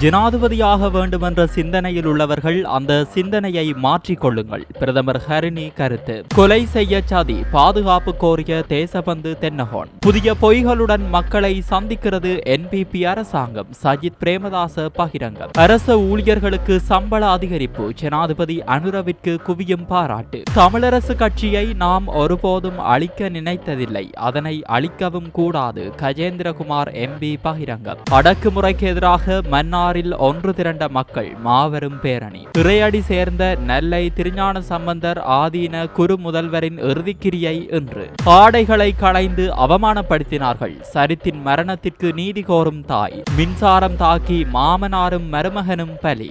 ஜனாதிபதியாக வேண்டுமென்ற சிந்தனையில் உள்ளவர்கள் அந்த சிந்தனையை மாற்றிக்கொள்ளுங்கள். பிரதமர் ஹரிணி கருத்து. கொலை செய்ய சதி பாதுகாப்பு கோரிய தேசபந்து தென்னகோன். புதிய பொய்களுடன் மக்களை சந்திக்கிறது என்பிபி அரசாங்கம். சஜித் பிரேமதாச பகிரங்கம். அரச ஊழியர்களுக்கு சம்பள அதிகரிப்பு. ஜனாதிபதி அனுரவிற்கு குவியும் பாராட்டு. தமிழரசு கட்சியை நாம் ஒருபோதும் அழிக்க நினைத்ததில்லை. அதனை அழிக்கவும் கூடாது. கஜேந்திரகுமார் எம்பி பகிரங்கம். அடக்குமுறைக்கு எதிராக மன்னாரில் ஒன்று திரண்ட மக்கள் மாபெரும் பேரணி. திரையடி சேர்ந்த நெல்லை திருஞான சம்பந்தர் ஆதீன குரு முதல்வரின் இறுதிக்கிரியை என்று ஆடைகளை களைந்து அவமானப்படுத்தினார்கள். சரித்தின் மரணத்திற்கு நீதி கோரும் தாய். மின்சாரம் தாக்கி மாமனாரும் மருமகனும் பலி.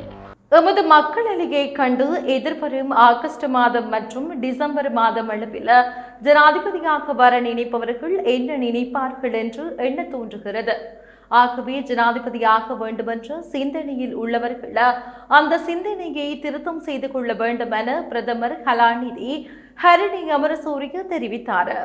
எமது மக்கள் அலியை கண்டு எதிர்வரும் ஆகஸ்ட் மாதம் மற்றும் டிசம்பர் மாதம் அளவில் ஜனாதிபதியாக வர நினைப்பவர்கள் என்ன நினைப்பார்கள் என்று எண்ண தோன்றுகிறது. ஆகவே ஜனாதிபதியாக வேண்டுமென்ற சிந்தனையில் உள்ளவர்கள் அந்த சிந்தனையை திருத்தம் செய்து கொள்ள வேண்டும் என பிரதமர் கலாநிதி ஹரிணி அமரசூரிய தெரிவித்தார்.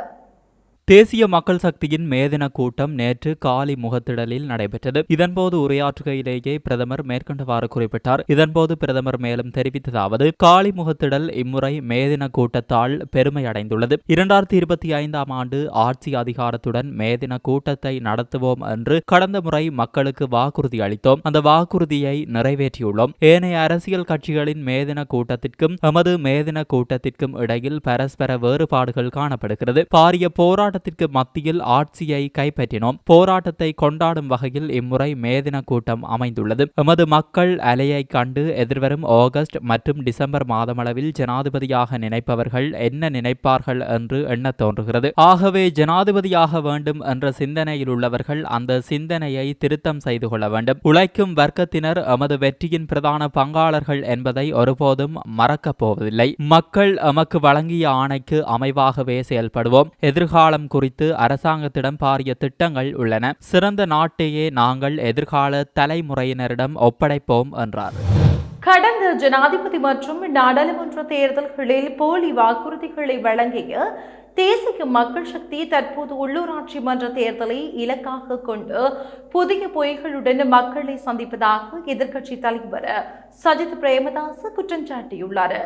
தேசிய மக்கள் சக்தியின் மேதின கூட்டம் நேற்று காலி முகத்திடலில் நடைபெற்றது. இதன்போது உரையாற்றுகையிலேயே பிரதமர் மேற்கண்டவாறு குறிப்பிட்டார். இதன்போது பிரதமர் மேலும் தெரிவித்ததாவது காலி முகத்திடல் இம்முறை மேதின கூட்டத்தால் பெருமை அடைந்துள்ளது இரண்டாயிரத்தி இருபத்தி ஐந்தாம் ஆண்டு ஆட்சி அதிகாரத்துடன் மேதின கூட்டத்தை நடத்துவோம் என்று கடந்த முறை மக்களுக்கு வாக்குறுதி அளித்தோம். அந்த வாக்குறுதியை நிறைவேற்றியுள்ளோம். ஏனைய அரசியல் கட்சிகளின் மேதின கூட்டத்திற்கும் எமது மேதின கூட்டத்திற்கும் இடையில் பரஸ்பர வேறுபாடுகள் காணப்படுகிறது. பாரிய போராட்ட போராட்டத்திற்கு மத்தியில் ஆட்சியை கைப்பற்றினோம். போராட்டத்தை கொண்டாடும் வகையில் இம்முறை மேதின கூட்டம் அமைந்துள்ளது. எமது மக்கள் அலையை கண்டு எதிர்வரும் ஆகஸ்ட் மற்றும் டிசம்பர் மாதமளவில் ஜனாதிபதியாக நினைப்பவர்கள் என்ன நினைப்பார்கள் என்று எண்ண தோன்றுகிறது. ஆகவே ஜனாதிபதியாக வேண்டும் என்ற சிந்தனையில் உள்ளவர்கள் அந்த சிந்தனையை திருத்தம் செய்து கொள்ள வேண்டும். உழைக்கும் வர்க்கத்தினர் எமது வெற்றியின் பிரதான பங்காளர்கள் என்பதை ஒருபோதும் மறக்கப் போவதில்லை. மக்கள் எமக்கு வழங்கிய ஆணைக்கு அமைவாகவே செயல்படுவோம். எதிர்காலம் திட்டம் குறித்து அரசாங்கத்திடம் பாரிய திட்டங்கள் உள்ளன. சிறந்த நாட்டையே நாங்கள் எதிர்கால தலைமுறையினரிடம் ஒப்படைப்போம் என்றார். கடந்த ஜனாதிபதி மற்றும் நாடாளுமன்ற தேர்தல்களில் போலி வாக்குறுதிகளை வழங்கிய தேசிய மக்கள் சக்தி தற்போது உள்ளூராட்சி மன்ற தேர்தலை இலக்காக கொண்டு புதிய பொய்களுடன் மக்களை சந்திப்பதாக எதிர்க்கட்சி தலைவர் சஜித் பிரேமதாஸ் குற்றம் சாட்டியுள்ளார்.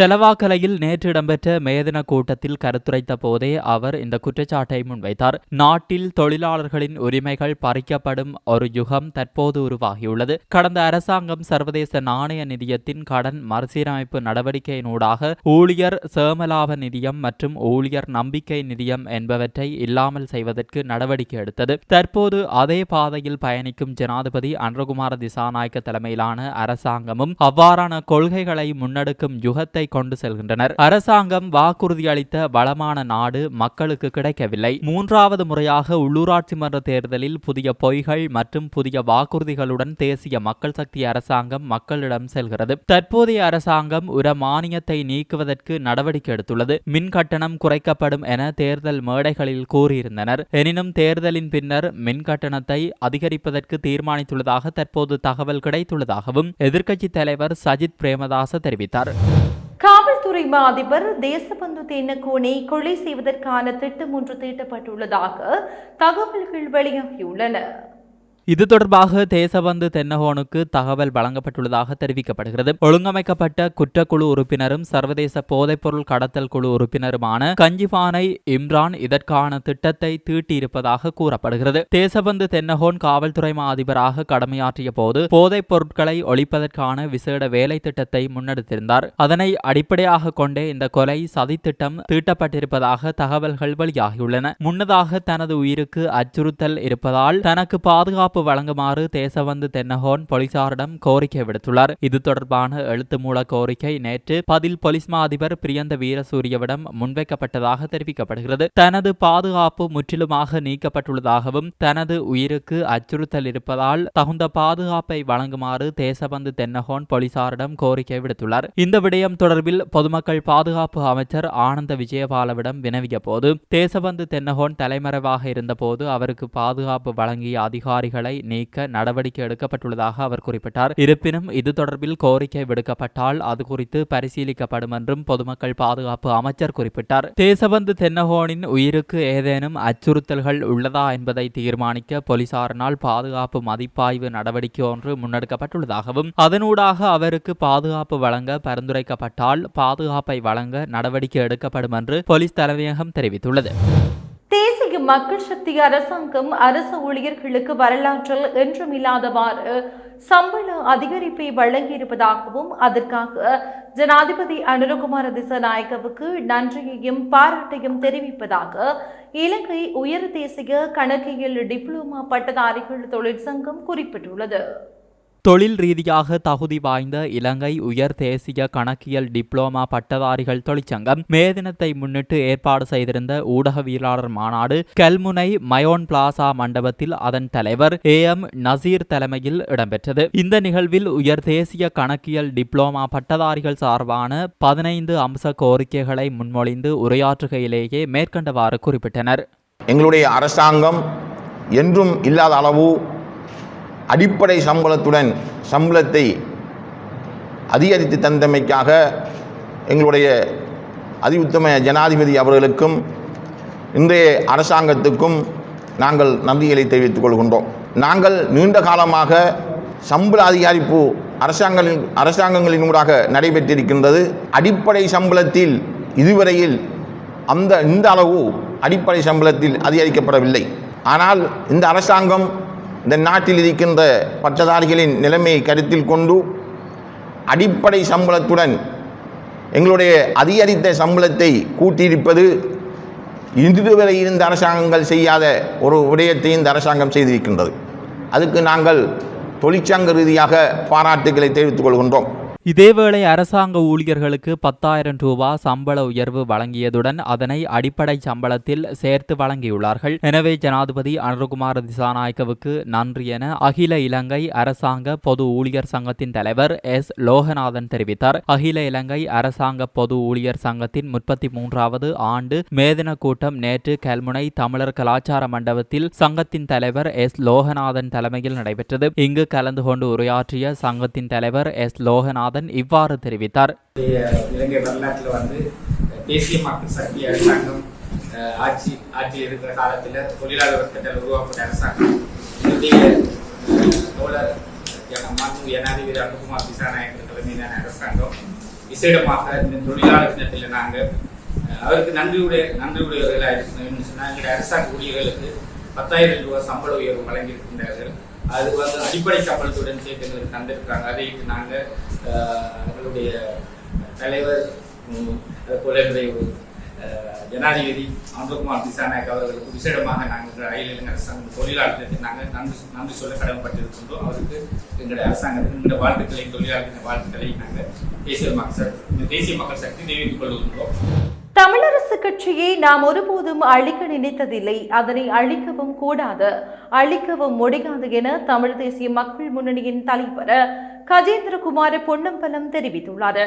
தெலவாக்கலையில் நேற்று இடம்பெற்ற மேதன கூட்டத்தில் கருத்துரைத்த போதே அவர் இந்த குற்றச்சாட்டை முன்வைத்தார். நாட்டில் தொழிலாளர்களின் உரிமைகள் பறிக்கப்படும் ஒரு யுகம் தற்போது உருவாகியுள்ளது. கடந்த அரசாங்கம் சர்வதேச நாணய நிதியத்தின் கடன் மறுசீரமைப்பு நடவடிக்கையினூடாக ஊழியர் சேமலாப நிதியம் மற்றும் ஊழியர் நம்பிக்கை நிதியம் என்பவற்றை இல்லாமல் செய்வதற்கு நடவடிக்கை எடுத்தது. தற்போது அதே பாதையில் பயணிக்கும் ஜனாதிபதி அன்றகுமார திசாநாயக்க தலைமையிலான அரசாங்கமும் அவ்வாறான கொள்கைகளை முன்னெடுக்கும் யுகத்தை கொண்டு செல்கின்றனர். அரசாங்கம் வாக்குறுதி அளித்த வளமான நாடு மக்களுக்கு கிடைக்கவில்லை. மூன்றாவது முறையாக உள்ளூராட்சி மன்ற தேர்தலில் புதிய பொய்கள் மற்றும் புதிய வாக்குறுதிகளுடன் தேசிய மக்கள் சக்தி அரசாங்கம் மக்களிடம் செல்கிறது. தற்போதைய அரசாங்கம் உர மானியத்தை நீக்குவதற்கு நடவடிக்கை எடுத்துள்ளது. மின் கட்டணம் குறைக்கப்படும் என தேர்தல் மேடைகளில் கூறியிருந்தனர். எனினும் தேர்தலின் பின்னர் மின் கட்டணத்தை அதிகரிப்பதற்கு தீர்மானித்துள்ளதாக தற்போது தகவல் கிடைத்துள்ளதாகவும் எதிர்க்கட்சித் தலைவர் சஜித் பிரேமதாச தெரிவித்தார். காவல்துறை மா அதிபர் தேசபந்து தென்னக்கோனை கொலை செய்வதற்கான திட்டம் ஒன்று தீட்டப்பட்டுள்ளதாக தகவல்கள் வெளியாகியுள்ளன. இது தொடர்பாக தேசபந்து தென்னகோனுக்கு தகவல் வழங்கப்பட்டுள்ளதாக தெரிவிக்கப்படுகிறது. ஒழுங்கமைக்கப்பட்ட குற்றக்குழு உறுப்பினரும் சர்வதேச போதைப்பொருள் கடத்தல் குழு உறுப்பினருமான கஞ்சிபானை இம்ரான் இதற்கான திட்டத்தை தீட்டியிருப்பதாக கூறப்படுகிறது. தேசபந்து தென்னகோன் காவல்துறை மா அதிபராக கடமையாற்றிய போது போதைப் பொருட்களை ஒழிப்பதற்கான விசேட வேலை திட்டத்தை முன்னெடுத்திருந்தார். அதனை அடிப்படையாக கொண்டே இந்த கொலை சதித்திட்டம் தீட்டப்பட்டிருப்பதாக தகவல்கள் வெளியாகியுள்ளன. முன்னதாக தனது உயிருக்கு அச்சுறுத்தல் இருப்பதால் தனக்கு பாதுகாப்பு வழங்குமாறு தேசவந்து தென்னகோன் போலீசாரிடம் கோரிக்கை விடுத்துள்ளார். இது தொடர்பான எழுத்து மூல கோரிக்கை நேற்று பதில் போலீஸ் மா அதிபர் பிரியந்த வீரசூரியவிடம் முன்வைக்கப்பட்டதாக தெரிவிக்கப்படுகிறது. தனது பாதுகாப்பு முற்றிலுமாக நீக்கப்பட்டுள்ளதாகவும் தனது உயிருக்கு அச்சுறுத்தல் இருப்பதால் தகுந்த பாதுகாப்பை வழங்குமாறு தேசபந்து தென்னகோன் போலீசாரிடம் கோரிக்கை விடுத்துள்ளார். இந்த விடயம் தொடர்பில் பொதுமக்கள் பாதுகாப்பு அமைச்சர் ஆனந்த விஜயபாலவிடம் வினவிய போது தேசபந்து தென்னகோன் தலைமறைவாக இருந்தபோது அவருக்கு பாதுகாப்பு வழங்கிய அதிகாரிகள் கோரிக்கைகளை நீக்க நடவடிக்கை எடுக்கப்பட்டுள்ளதாக அவர் குறிப்பிட்டார். இருப்பினும் இது தொடர்பில் கோரிக்கை விடுக்கப்பட்டால் அது குறித்து பரிசீலிக்கப்படும் என்றும் பொதுமக்கள் பாதுகாப்பு அமைச்சர் குறிப்பிட்டார். தேசபந்து தென்னகோனின் உயிருக்கு ஏதேனும் அச்சுறுத்தல்கள் உள்ளதா என்பதை தீர்மானிக்க போலீசாரினால் பாதுகாப்பு மதிப்பாய்வு நடவடிக்கை ஒன்று முன்னெடுக்கப்பட்டுள்ளதாகவும் அதனூடாக அவருக்கு பாதுகாப்பு வழங்க பரிந்துரைக்கப்பட்டால் பாதுகாப்பை வழங்க நடவடிக்கை எடுக்கப்படும் என்று போலீஸ் தலைமையகம் தெரிவித்துள்ளது. மக்கள் சக்தி அரசாங்கம் அரசு ஊழியர்களுக்கு வரலாற்றில் என்றும் இல்லாதவாறு சம்பள அதிகரிப்பை வழங்கியிருப்பதாகவும் அதற்காக ஜனாதிபதி அனுரகுமார திசநாயக்கவுக்கு நன்றியையும் பாராட்டையும் தெரிவிப்பதாக இலங்கை உயர் தேசிய கணக்கியல் டிப்ளோமா பட்டதாரிகள் தொழிற்சங்கம் குறிப்பிட்டுள்ளது. தொழில் ரீதியாக தகுதி வாய்ந்த இலங்கை உயர் தேசிய கணக்கியல் டிப்ளோமா பட்டதாரிகள் தொழிற்சங்கம் மே தினத்தை முன்னிட்டு ஏற்பாடு செய்திருந்த ஊடகவியலாளர் மாநாடு கல்முனை மயோன் பிளாசா மண்டபத்தில் அதன் தலைவர் ஏ எம் நசீர் தலைமையில் இடம்பெற்றது. இந்த நிகழ்வில் உயர் தேசிய கணக்கியல் டிப்ளோமா பட்டதாரிகள் சார்பான பதினைந்து அம்ச கோரிக்கைகளை முன்மொழிந்து உரையாற்றுகையிலேயே மேற்கண்டவாறு குறிப்பிட்டனர். எங்களுடைய அரசாங்கம் என்றும் இல்லாத அளவு அடிப்படை சம்பளத்துடன் சம்பளத்தை அதிகரித்து தந்தமைக்காக எங்களுடைய அதி உத்தம ஜனாதிபதி அவர்களுக்கும் இன்றைய அரசாங்கத்துக்கும் நாங்கள் நன்றிகளை தெரிவித்துக் கொள்கின்றோம். நாங்கள் நீண்ட காலமாக சம்பள அதிகரிப்பு அரசாங்கங்களின் அரசாங்கங்களினூடாக நடைபெற்றிருக்கின்றது. அடிப்படை சம்பளத்தில் இதுவரையில் அந்த இந்த அளவு அடிப்படை சம்பளத்தில் அதிகரிக்கப்படவில்லை. ஆனால் இந்த அரசாங்கம் இந்த நாட்டில் இருக்கின்ற பட்டதாரிகளின் நிலைமையை கருத்தில் கொண்டு அடிப்படை சம்பளத்துடன் எங்களுடைய அதிகரித்த சம்பளத்தை கூட்டியிருப்பது இதுவரை இருந்த அரசாங்கங்கள் செய்யாத ஒரு விடயத்தை இந்த அரசாங்கம் செய்திருக்கின்றது. அதுக்கு நாங்கள் தொழிற்சங்க ரீதியாக பாராட்டுகளை தெரிவித்துக் கொள்கின்றோம். இதேவேளை அரசாங்க ஊழியர்களுக்கு பத்தாயிரம் ரூபாய் சம்பள உயர்வு வழங்கியதுடன் அதனை அடிப்படை சம்பளத்தில் சேர்த்து வழங்கியுள்ளார்கள். எனவே ஜனாதிபதி அனுகுமார திசாநாயக்கவுக்கு நன்றி என அகில இலங்கை அரசாங்க பொது ஊழியர் சங்கத்தின் தலைவர் எஸ். லோகநாதன் தெரிவித்தார். அகில இலங்கை அரசாங்க பொது ஊழியர் சங்கத்தின் முப்பத்தி மூன்றாவது ஆண்டு மேதன கூட்டம் நேற்று கல்முனை தமிழர் கலாச்சார மண்டபத்தில் சங்கத்தின் தலைவர் எஸ். லோகநாதன் தலைமையில் நடைபெற்றது. இங்கு கலந்து கொண்டு உரையாற்றிய சங்கத்தின் தலைவர் எஸ். லோகநாதன் இவ்வாறு தெரிவித்தார். இலங்கை வரலாற்றில் வந்து தேசிய மக்கள் சக்தி அரசாங்கம் ஆட்சி ஆட்சியில் இருக்கிற காலத்தில் தொழிலாளர் வர்க்கத்தில் உருவாக்கப்பட்ட அரசாங்கம். இன்றைய தோழர் ஜனாதிபதி அனுகுமார் திசாநாயகர் தலைமையிலான அரசாங்கம் விசேடமாக இந்த தொழிலாளர் தினத்தில் நாங்கள் அவருக்கு நன்றியுடைய நன்றியுடையவர்களாக இருக்கணும்னு சொன்னால் எங்களுடைய அரசாங்க ஊழியர்களுக்கு பத்தாயிரம் ரூபாய் சம்பள உயர்வு வழங்கியிருக்கின்றார்கள். அது வந்து அடிப்படை சம்பளத்துடன் சேர்த்து எங்களுக்கு தந்திருக்காங்க அதை நாங்கள் எங்களுடைய தலைவர் அதுபோல என்னுடைய ஜனாதிபதி அனுகுமார் திசாநாயக் அவர்களுக்கு விசேடமாக நாங்கள் ரயில் இளைஞர் அரசாங்க தொழிலாளர்களுக்கு நாங்கள் நன்றி நன்றி சொல்ல கடமைப்பட்டிருக்கின்றோம். அவருக்கு எங்களுடைய அரசாங்கத்தின் இந்த வாழ்த்துக்களை தொழிலாளர்களின் வாழ்த்துக்களை நாங்கள் தேசிய மக்கள் தேசிய மக்கள் சக்தி தெரிவித்துக் கொள்கின்றோம். தமிழரசு கட்சியை நாம் ஒருபோதும் அழிக்க நினைத்ததில்லை. அதனை அழிக்கவும் கூடாது. அழிக்கவும் முடியாது என தமிழ் தேசிய மக்கள் முன்னணியின் தலைவர் கஜேந்திரகுமார் பொன்னம்பலம் தெரிவித்துள்ளார்.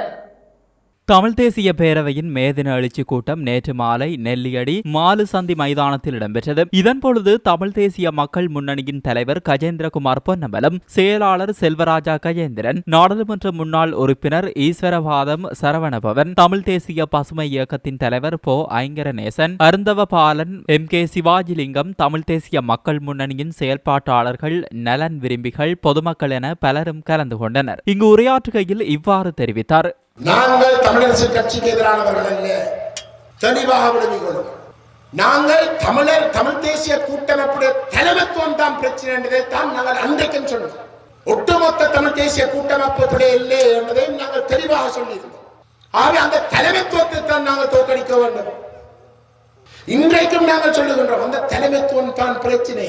தமிழ் தேசிய பேரவையின் மேதின எழுச்சி கூட்டம் நேற்று மாலை நெல்லியடி மாலுசந்தி மைதானத்தில் இடம்பெற்றது. இதன்பொழுது தமிழ் தேசிய மக்கள் முன்னணியின் தலைவர் கஜேந்திரகுமார் பொன்னம்பலம் செயலாளர் செல்வராஜா கஜேந்திரன் நாடாளுமன்ற முன்னாள் உறுப்பினர் ஈஸ்வரவாதம் சரவணபவன் தமிழ் தேசிய பசுமை இயக்கத்தின் தலைவர் போ. ஐங்கரநேசன் அருந்தவ பாலன் எம். கே. சிவாஜிலிங்கம் தமிழ் தேசிய மக்கள் முன்னணியின் செயல்பாட்டாளர்கள் நலன் விரும்பிகள் பொதுமக்கள் என பலரும் கலந்து கொண்டனர். இங்கு உரையாற்றுகையில் இவ்வாறு தெரிவித்தார். நாங்கள் தமிழரசு கட்சிக்கு எதிரானவர்கள் அல்ல. தெளிவாக விளங்கிக் கொள்ளுங்கள் நாங்கள் தமிழர் தமிழ் தேசிய கூட்டமைப்புடைய தலைமைத்துவம் தான் பிரச்சனை என்பதை தான் நாங்கள் அன்றைக்கும் சொன்னோம். ஒட்டுமொத்த தமிழ் தேசிய கூட்டமைப்புடைய இல்லை என்பதை நாங்கள் தெளிவாக சொல்லியிருந்தோம். ஆகவே அந்த தலைமைத்துவத்தை தான் நாங்கள் தோற்கடிக்க வேண்டும். இன்றைக்கும் நாங்கள் சொல்லுகின்றோம் அந்த தலைமைத்துவம் தான் பிரச்சனை.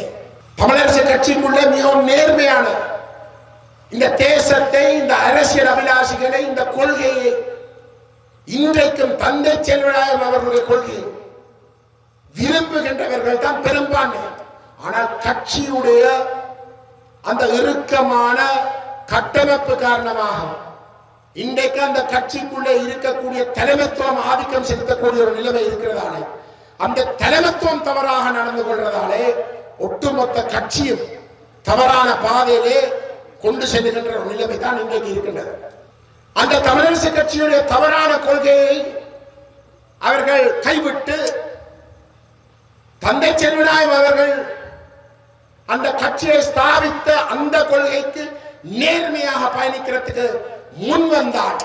தமிழரசு கட்சிக்குள்ள மிகவும் நேர்மையான இந்த தேசத்தை இந்த அரசியல் அபிலாஷிகளை இந்த கொள்கையை இன்றைக்கும் தந்தை செல்வராயம் அவர்களுடைய கொள்கையை விரும்புகின்றவர்கள் தான் பெரும்பான்மை. ஆனால் கட்சியுடைய அந்த இறுக்கமான கட்டமைப்பு காரணமாக இன்றைக்கு அந்த கட்சிக்குள்ளே இருக்கக்கூடிய தலைமைத்துவம் ஆதிக்கம் செலுத்தக்கூடிய ஒரு நிலைமை இருக்கிறதாலே அந்த தலைமைத்துவம் தவறாக நடந்து கொள்றதாலே ஒட்டுமொத்த கட்சியும் தவறான பாதையிலே கொண்டு செல்கின்ற ஒரு நிலைமை தான் இன்றைக்கு இருக்கின்றது. அந்த தமிழரசு கட்சியுடைய தவறான கொள்கையை அவர்கள் கைவிட்டு தந்தை செல்விநாயம் அவர்கள் அந்த கட்சியை ஸ்தாபித்த அந்த கொள்கைக்கு நேர்மையாக பயணிக்கிறதுக்கு முன் வந்தார்.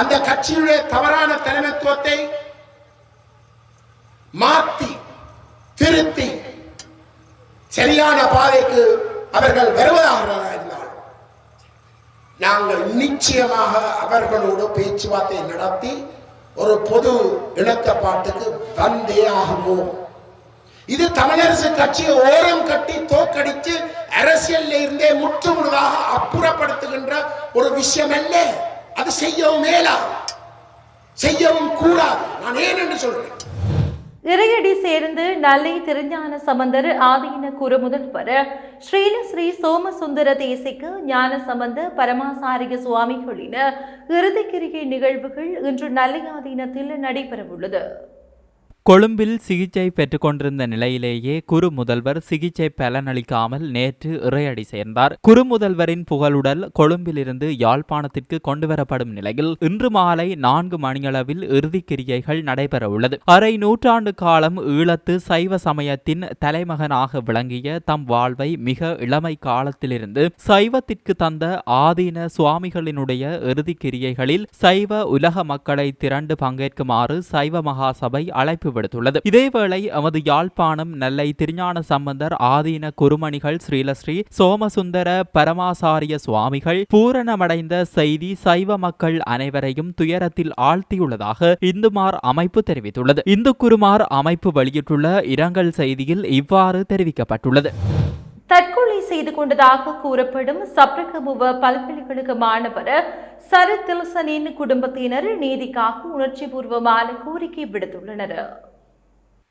அந்த கட்சியுடைய தவறான தலைமைத்துவத்தை மாற்றி திருத்தி சரியான பாதைக்கு அவர்கள் வருவதாக இருந்தால் நாங்கள் நிச்சயமாக அவர்களோடு பேச்சுவார்த்தை நடத்தி ஒரு பொது இணக்கப்பாட்டுக்கு வந்தே ஆகுவோம் இது தமிழரசு கட்சியை ஓரம் கட்டி தோக்கடித்து அரசியல்ல இருந்தே முற்றுமுழுதாக அப்புறப்படுத்துகின்ற ஒரு விஷயம் அல்ல அது செய்யவும் மேலா? செய்யவும் கூடாது. நான் ஏன் என்று சொல்றேன்? இறையடி சேர்ந்து நல்லை திருஞான சம்பந்தர் ஆதீன குரு முதல்வர் ஸ்ரீல ஸ்ரீ சோமசுந்தர தேசிக்கு ஞான சம்பந்த பரமாசாரிய சுவாமிகளின் இறுதிக்கிரிகை நிகழ்வுகள் இன்று நல்லை ஆதீனத்தில் நடைபெறவுள்ளது. கொழும்பில் சிகிச்சை பெற்றுக்கொண்டிருந்த நிலையிலேயே குரு முதல்வர் சிகிச்சை பலனளிக்காமல் நேற்று இறையடி சேர்ந்தார். குறு முதல்வரின் புகழுடல் கொழும்பிலிருந்து யாழ்ப்பாணத்திற்கு கொண்டுவரப்படும் நிலையில் இன்று மாலை நான்கு மணியளவில் இறுதிக் கிரியைகள் நடைபெறவுள்ளது அரை நூற்றாண்டு காலம் ஈழத்து சைவ சமயத்தின் தலைமகனாக விளங்கிய தம் வாழ்வை மிக இளமை காலத்திலிருந்து சைவத்திற்கு தந்த ஆதீன சுவாமிகளினுடைய இறுதிக் கிரியைகளில் சைவ உலக மக்களை திரண்டு பங்கேற்குமாறு சைவ மகாசபை அழைப்பு விடுத்துள்ளது இதேவேளை எமது யாழ்ப்பாணம் நெல்லை திருஞான சம்பந்தர் ஆதீன குருமணிகள் ஸ்ரீலஸ்ரீ சோமசுந்தர பரமாசாரிய சுவாமிகள் பூரணமடைந்த செய்தி சைவ மக்கள் அனைவரையும் துயரத்தில் ஆழ்த்தியுள்ளதாக இந்துமார் அமைப்பு தெரிவித்துள்ளது. இந்து குருமார் அமைப்பு வெளியிட்டுள்ள இரங்கல் செய்தியில் இவ்வாறு தெரிவிக்கப்பட்டுள்ளது. தற்கொலை செய்து கொண்டதாக கூறப்படும் சப்ரகமுவ பல்கலைக்கழக மாணவர் சரத் தில்சனின் குடும்பத்தினர் நீதிக்காக உணர்ச்சிபூர்வமான கோரிக்கை விடுத்துள்ளனர்.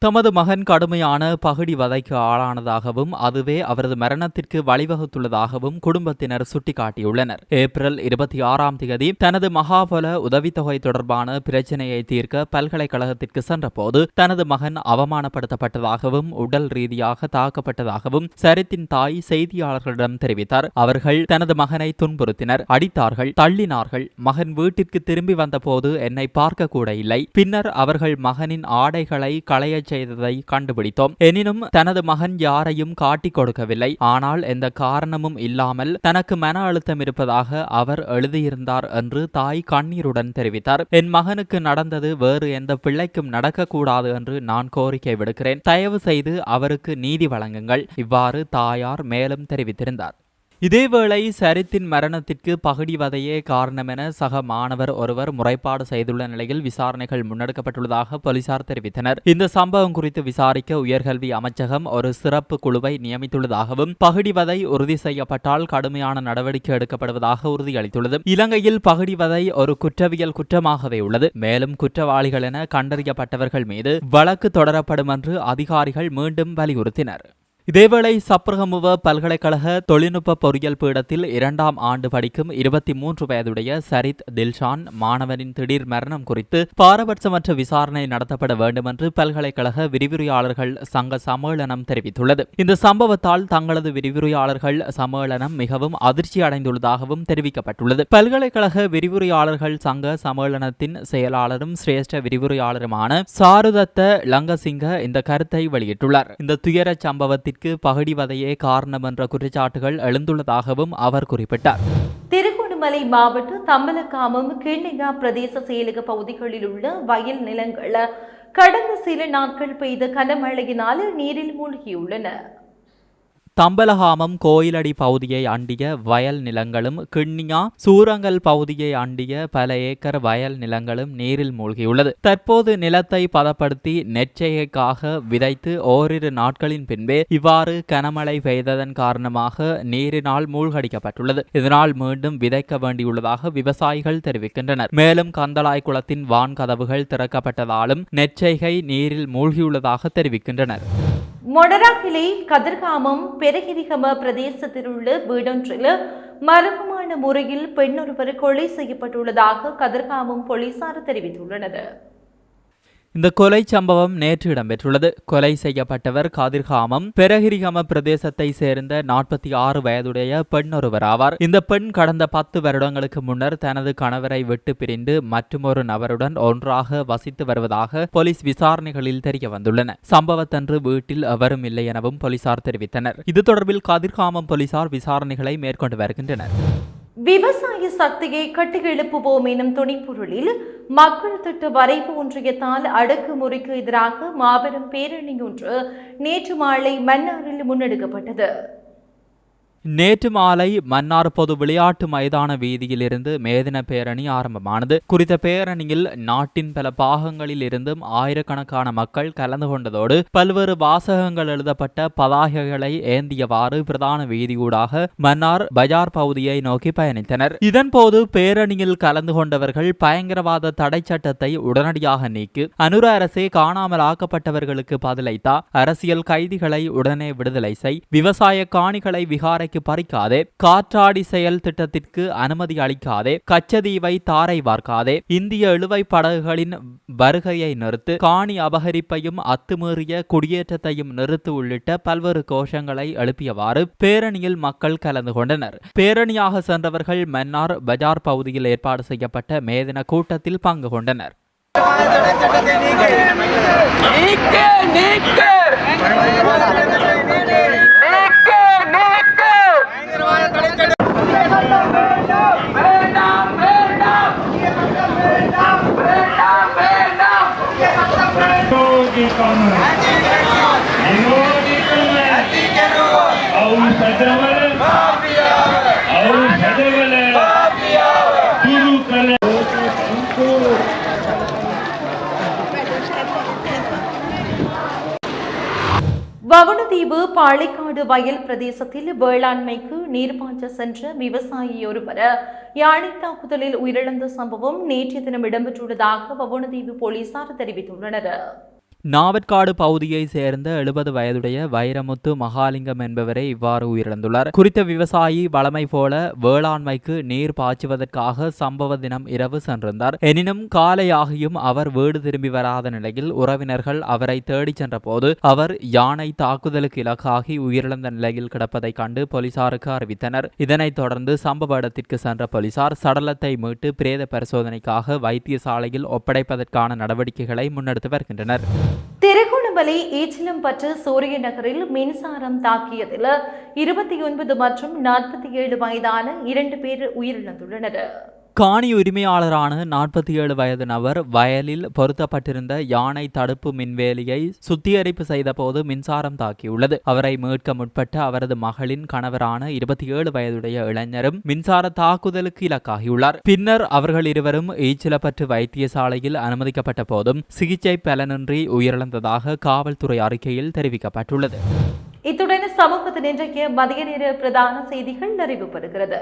தமது மகன் கடுமையான பகுடி வதைக்கு ஆளானதாகவும் அதுவே அவரது மரணத்திற்கு வழிவகுத்துள்ளதாகவும் குடும்பத்தினர் சுட்டிக்காட்டியுள்ளனர். ஏப்ரல் இருபத்தி ஆறாம் தேதி தனது மகாபல உதவித்தொகை தொடர்பான பிரச்சினையை தீர்க்க பல்கலைக்கழகத்திற்கு சென்றபோது தனது மகன் அவமானப்படுத்தப்பட்டதாகவும் உடல் ரீதியாக தாக்கப்பட்டதாகவும் சரித்தின் தாய் செய்தியாளர்களிடம் தெரிவித்தார். அவர்கள் தனது மகனை துன்புறுத்தினர் அடித்தார்கள் தள்ளினார்கள் மகன் வீட்டிற்கு திரும்பி வந்தபோது என்னை பார்க்க கூட இல்லை. பின்னர் அவர்கள் மகனின் ஆடைகளை களைய செய்ததை கண்டுபிடித்தோம். எனினும் தனது மகன் யாரையும் காட்டிக் கொடுக்கவில்லை. ஆனால் எந்த காரணமும் இல்லாமல் தனக்கு மன அழுத்தம் இருப்பதாக அவர் எழுதியிருந்தார் என்று தாய் கண்ணீருடன் தெரிவித்தார். என் மகனுக்கு நடந்தது வேறு எந்த பிள்ளைக்கும் நடக்கக்கூடாது என்று நான் கோரிக்கை விடுக்கிறேன். தயவு செய்து அவருக்கு நீதி வழங்குங்கள். இவ்வாறு தாயார் மேலும் தெரிவித்திருந்தார். இதேவேளை சரித்தின் மரணத்திற்கு பகுடிவதையே காரணமென சக மாணவர் ஒருவர் முறைப்பாடு செய்துள்ள நிலையில் விசாரணைகள் முன்னெடுக்கப்பட்டுள்ளதாக போலீசார் தெரிவித்தனர். இந்த சம்பவம் குறித்து விசாரிக்க உயர்கல்வி அமைச்சகம் ஒரு சிறப்பு குழுவை நியமித்துள்ளதாகவும் பகுடிவதை உறுதி செய்யப்பட்டால் கடுமையான நடவடிக்கை எடுக்கப்படுவதாக உறுதியளித்துள்ளது. இலங்கையில் பகுடிவதை ஒரு குற்றவியல் குற்றமாகவே உள்ளது. மேலும் குற்றவாளிகள் என கண்டறியப்பட்டவர்கள் மீது வழக்கு தொடரப்படும் என்று அதிகாரிகள் மீண்டும் வலியுறுத்தினர். இதேவேளை சப்ரகமுவ பல்கலைக்கழக தொழில்நுட்ப பொறியியல் பீடத்தில் இரண்டாம் ஆண்டு படிக்கும் இருபத்தி மூன்று வயதுடைய சரித் தில்ஷான் மாணவனின் திடீர் மரணம் குறித்து பாரபட்சமற்ற விசாரணை நடத்தப்பட வேண்டும் என்று பல்கலைக்கழக விரிவுரையாளர்கள் சங்க சம்மேளனம் தெரிவித்துள்ளது. இந்த சம்பவத்தால் தங்களது விரிவுரையாளர்கள் சம்மேளனம் மிகவும் அதிர்ச்சி அடைந்துள்ளதாகவும் தெரிவிக்கப்பட்டுள்ளது. பல்கலைக்கழக விரிவுரையாளர்கள் சங்க சம்மேளனத்தின் செயலாளரும் சிரேஷ்ட விரிவுரையாளருமான சாருதத்த லங்கசிங்க இந்த கருத்தை வெளியிட்டுள்ளார். இந்த துயர சம்பவத்திற்கு பகடிவதையே காரணம் என்ற குற்றச்சாட்டுகள் எழுந்துள்ளதாகவும் அவர் குறிப்பிட்டார். திருகோணமலை மாவட்ட தம்பலக்காமம் கிண்ணிகா பிரதேச செயலக பகுதிகளில் உள்ள வயல் நிலங்கள் கடந்த சில நாட்கள் பெய்த கனமழையினால் நீரில் மூழ்கியுள்ளன தம்பலகாமம் கோயிலடி பகுதியை அண்டிய வயல் நிலங்களும் கிண்ணியா சூரங்கல் பகுதியை அண்டிய பல ஏக்கர் வயல் நிலங்களும் நீரில் மூழ்கியுள்ளது. தற்போது நிலத்தை பதப்படுத்தி நெற்செய்கைக்காக விதைத்து ஓரிரு நாட்களின் பின்பே இவ்வாறு கனமழை பெய்ததன் காரணமாக நீரினால் மூழ்கடிக்கப்பட்டுள்ளது. இதனால் மீண்டும் விதைக்க வேண்டியுள்ளதாக விவசாயிகள் தெரிவிக்கின்றனர். மேலும் கந்தளாய் குளத்தின் வான் கதவுகள் திறக்கப்பட்டதாலும் நெற்செய்கை நீரில் மூழ்கியுள்ளதாக தெரிவிக்கின்றனர். மொடராகிலை கதிர்காமம் பெருகிரிகம பிரதேசத்தில் உள்ள வீடொன்றில் மரபுமான முறையில் பெண்ணொருவர் கொலை செய்யப்பட்டுள்ளதாக கதிர்காமம் போலீசார் தெரிவித்துள்ளனர். இந்த கொலை சம்பவம் நேற்று இடம்பெற்றுள்ளது. கொலை செய்யப்பட்டவர் காதிர்காமம் பெரகிரிகம பிரதேசத்தை சேர்ந்த நாற்பத்தி ஆறு வயதுடைய பெண் ஒருவர் ஆவார். இந்த பெண் கடந்த பத்து வருடங்களுக்கு முன்னர் தனது கணவரை விட்டு பிரிந்து மற்றுமொரு நபருடன் ஒன்றாக வசித்து வருவதாக போலீஸ் விசாரணைகளில் தெரிய வந்துள்ளன சம்பவத்தன்று வீட்டில் எவரும் இல்லை எனவும் போலீசார் தெரிவித்தனர். இது தொடர்பில் கதிர்காமம் போலீசார் விசாரணைகளை மேற்கொண்டு வருகின்றனர். விவசாய சக்தியை கட்டியெழுப்புவோம் எனும் துணிப்பொருளில் மக்கள் திட்ட வரைவு ஒன்றியத்தால் அடக்குமுறைக்கு எதிராக மாபெரும் பேரணி ஒன்று நேற்று மாலை மன்னாரில் முன்னெடுக்கப்பட்டது. நேற்று மாலை மன்னார் பொது விளையாட்டு மைதான வீதியிலிருந்து மேதின பேரணி ஆரம்பமானது. குறித்த பேரணியில் நாட்டின் பல பாகங்களில் இருந்தும் ஆயிரக்கணக்கான மக்கள் கலந்து கொண்டதோடு பல்வேறு வாசகங்கள் எழுதப்பட்ட பதாகைகளை ஏந்தியவாறு பிரதான வீதியூடாக மன்னார் பஜார் பகுதியை நோக்கி பயணித்தனர். இதன்போது பேரணியில் கலந்து கொண்டவர்கள் பயங்கரவாத தடை சட்டத்தை உடனடியாக நீக்கி அனுர அரசே காணாமல் ஆக்கப்பட்டவர்களுக்கு பதிலளித்தா அரசியல் கைதிகளை உடனே விடுதலை செய் விவசாய காணிகளை வாழைக்கு பறிக்காதே காற்றாடி செயல் திட்டத்திற்கு அனுமதி அளிக்காதே கச்சதீவை தாரை வார்க்காதே. இந்திய இழுவை படகுகளின் வருகையை நிறுத்து காணி அபகரிப்பையும் அத்துமீறிய குடியேற்றத்தையும் நிறுத்து உள்ளிட்ட பல்வேறு கோஷங்களை எழுப்பியவாறு பேரணியில் மக்கள் கலந்து கொண்டனர். பேரணியாக சென்றவர்கள் மன்னார் பஜார் பகுதியில் ஏற்பாடு செய்யப்பட்ட மேதின கூட்டத்தில் பங்கு கொண்டனர். நீக்க நீக்க! வவுனதீவு பாலிக்காடு வயல் பிரதேசத்தில் வேளாண்மைக்கு நீர்பாய்ச்ச சென்ற விவசாயி ஒருவர் யானை தாக்குதலில் உயிரிழந்த சம்பவம் நேற்றைய தினம் இடம்பெற்றுள்ளதாக வவுனதீவு போலீசார் தெரிவித்துள்ளனர். நாவற்காடு பகுதியை சேர்ந்த எழுபது வயதுடைய வைரமுத்து மகாலிங்கம் என்பவரே இவ்வாறு உயிரிழந்துள்ளார். குறித்த விவசாயி வளமை போல வேளாண்மைக்கு நீர் பாய்ச்சுவதற்காக சம்பவ தினம் இரவு சென்றிருந்தார். எனினும் காலையாகியும் அவர் வீடு திரும்பி வராத நிலையில் உறவினர்கள் அவரை தேடிச் சென்றபோது அவர் யானை தாக்குதலுக்கு இலக்காகி உயிரிழந்த நிலையில் கிடப்பதைக் கண்டு போலீசாருக்கு அறிவித்தனர். இதனைத் தொடர்ந்து சம்பவ இடத்திற்கு சென்ற போலீசார் சடலத்தை மீட்டு பிரேத பரிசோதனைக்காக வைத்தியசாலையில் ஒப்படைப்பதற்கான நடவடிக்கைகளை முன்னெடுத்து வருகின்றனர். திருகோணமலை ஈச்சிலம்பற்று சூரிய நகரில் மின்சாரம் தாக்கியதில் இருபத்தி ஒன்பது மற்றும் நாற்பத்தி ஏழு வயதான இரண்டு பேர் உயிரிழந்துள்ளனர். காணி உரிமையாளரான நாற்பத்தி ஏழு வயது நபர் வயலில் பொருத்தப்பட்டிருந்த யானை தடுப்பு மின்வேலியை சுத்திகரிப்பு செய்தபோது மின்சாரம் தாக்கியுள்ளது. அவரை மீட்க முற்பட்ட அவரது மகளின் கணவரான இருபத்தி ஏழு வயதுடைய இளைஞரும் மின்சார தாக்குதலுக்கு இலக்காகியுள்ளார். பின்னர் அவர்கள் இருவரும் ஈச்சிலப்பற்று வைத்தியசாலையில் அனுமதிக்கப்பட்ட போதும் சிகிச்சை பலனின்றி உயிரிழந்ததாக காவல்துறை அறிக்கையில் தெரிவிக்கப்பட்டுள்ளது. இத்துடன் சமூகத்தின் இன்றைய மதிய நேர பிரதான செய்திகள் நிறைவு பெறுகிறது